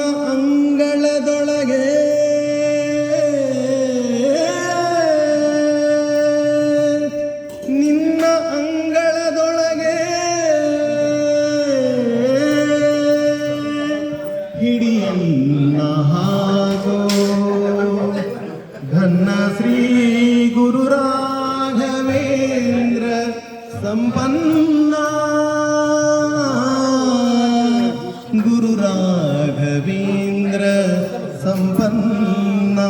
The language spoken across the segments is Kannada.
ಅಂಗಳದೊಳಗೆ. ನಿನ್ನ ಅಂಗಳದೊಳಗೆ. ಹಿಡಿಯನ್ನ ಹಾಗೋ. ಘನ್ನ ಶ್ರೀ ಗುರು ರಾಘವೇಂದ್ರ ಸಂಪನ್ನ. ಸಂಪನ್ನ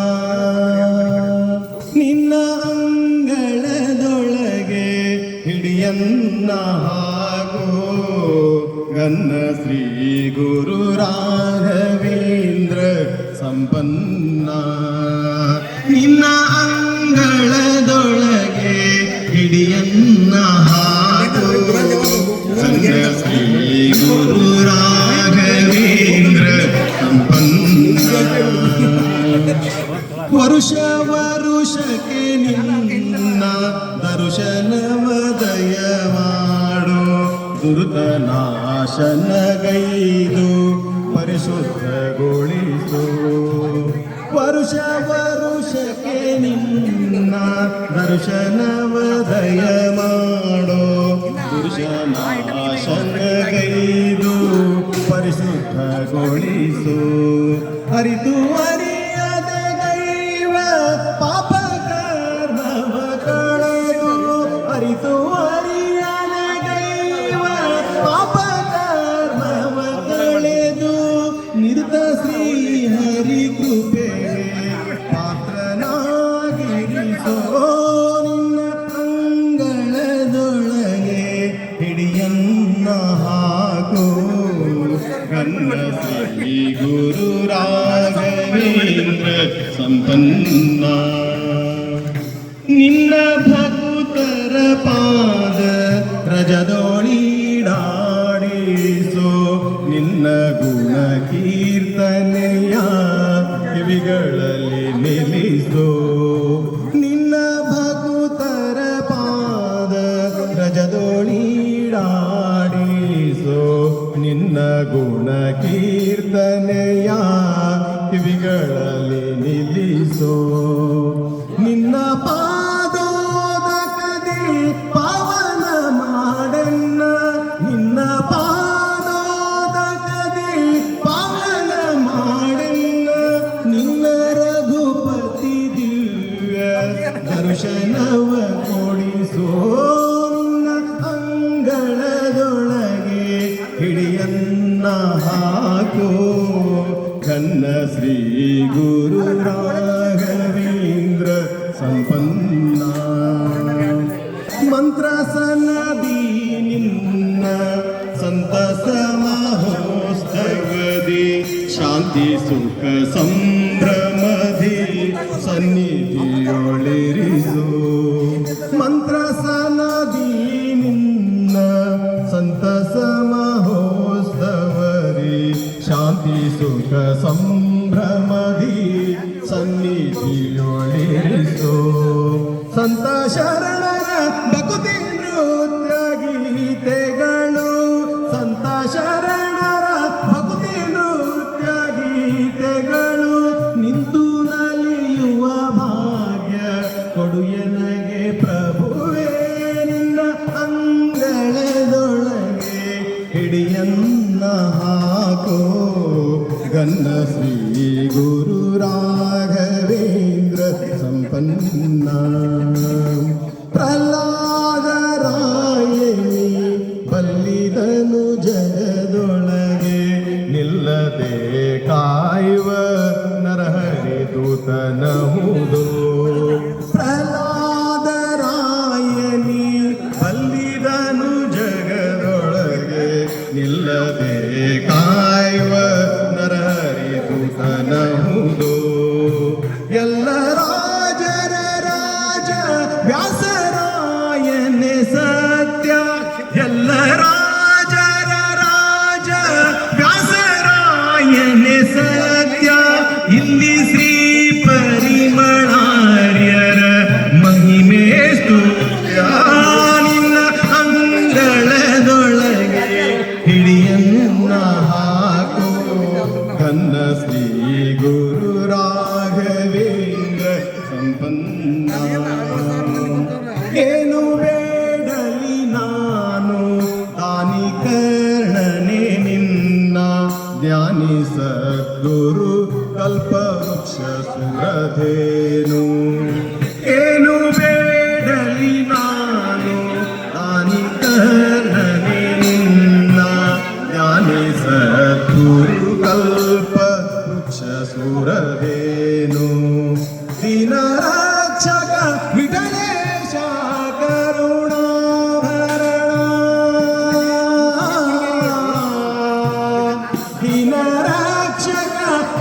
ನಿನ್ನ ಅಂಗಳದೊಳಗೆ ಹಿಡಿಯನ್ನ ಹಾಗೋ ಗನ್ನ ಶ್ರೀ ಗುರು ರಾಘವೇಂದ್ರ ಸಂಪನ್ನ. ನಿನ್ನ ಅಂಗಳದೊಳಗೆ ಹಿಡಿಯನ್ನ ವರುಷ ವರುಷಕ್ಕೆ ನಿನ್ನ ದರ್ಶನವದಯ ಮಾಡು ದುರ್ಗ ನಾಶನಗೈದು ಪರಿಶುದ್ಧಗೊಳಿಸು. ವರುಷ ವರುಷಕ್ಕೆ ನಿನ್ನ ದರ್ಶನವದಯ ಮಾಡೋ ನಾಶನಗೈದು ಪರಿಶುದ್ಧಗೊಳಿಸು. हरिद्वार ಸಂಪನ್ನ. ನಿನ್ನ ಭಕ್ತರ ಪಾದ ರಜದೋಳಿಡಾಡಿಸೋ ನಿನ್ನ ಗುಣ ಕೀರ್ತನೆಯ ಕಿವಿಗಳಲ್ಲಿ ನಿಲ್ಲಿಸೋ. ನಿನ್ನ ಭಕ್ತರ ಪಾದ ರಜದೋಳಿಡಾಡಿಸೋ ನಿನ್ನ ಗುಣ ಕೀರ್ತನೆಯ ಕಿವಿಗಳಲ್ಲಿ ನಿಲ್ಲಿಸೋ. ನಿನ್ನ ಪಾದೋದಕದಿ ಪಾವನ ಮಾಡನ್ನ. ನಿನ್ನ ಪಾದೋದಕದಿ ಪಾವನ ಮಾಡನ್ನ. ನಿನ್ನ ರಘುಪತಿ ದಿವ್ಯ ದರ್ಶನವ ಕೊಡಿಸೋ. ನಿನ್ನ ಅಂಗಳದೊಳಗೆ ಹಿಡಿಯನ್ನ ಹಾಕೋ. ಕನ್ನ ಶ್ರೀ ಸಂಪನ್ನ ಮಂತ್ರಸನದಿ ನಿನ್ನ ಸಂತಸ ಮಹೋತ್ಸವದಿ, ಶಾಂತಿ, ಸುಖ, ಸಂಭ್ರಮದಿ ಸನ್ನಿಧಿಯೊಳಿರಿಸೋ. ಮಂತ್ರಸನದಿ ನಿನ್ನ ಸಂತಸ ಮಹೋತ್ಸವರಿ ಶಾಂತಿ, ಸುಖ ಸಂಭ್ರಮದಿ ಸನ್ನಿಧಿಯೊಳಿರಿಸು ಸಂತ ಶರಣರ ಬಕುತಿ ನೃತ್ಯ ಗೀತೆಗಳು. ಸಂತ ಶರಣರ ಭಕ್ತಿ ನೃತ್ಯ ಗೀತೆಗಳು. ನಿಂತು ನಲಿಯುವ ಭಾಗ್ಯ ಕೊಡು ಎನಗೆ ಪ್ರಭುವೇ. ನಿನ್ನ ಅಂಗಳದೊಳಗೆ ಹಿಡಿಯನ್ನ ಹಾಕೋ. ಗನ್ನ ಶ್ರೀ ಗುರು ರಾಘವೇಂದ್ರ ಸಂಪನ್ನ. ಪ್ರಹ್ಲಾದ ರಾಯಣಿ ಬಲ್ಲಿದನು ಜಗದೊಳಗೆ ನಿಲ್ಲದೆ ಕಾಯುವ ನರಹರಿ ದೂತನಹುದು ದೂತನಹುದು ಎಲ್ಲ ರಾಜರ ರಾಜ ವ್ಯಾಸರಾಯನೆ ಸತ್ಯ. ಎಲ್ಲ ರಾಜರ ರಾಜ ವ್ಯಾಸರಾಯನೆ ಸತ್ಯ. ಇಲ್ಲಿ ಶ್ರೀ ಪರಿಮಳಾರ್ಯರ ಮಹಿಮೆ ಸ್ತುತ್ಯ ನಿನ್ನ ಅಂಗಳದೊಳಗೆ ಹಿಡಿಯನ್ನ ಹಾಕೋ ಕನ್ನ ಶ್ರೀ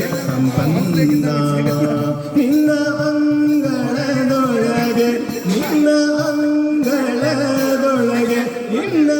ಸಂಪನ್ನ ನಿನ್ನ ಅಂಗಳದೊಳಗೆ ನಿನ್ನ ಅಂಗಳದೊಳಗೆ ನಿನ್ನ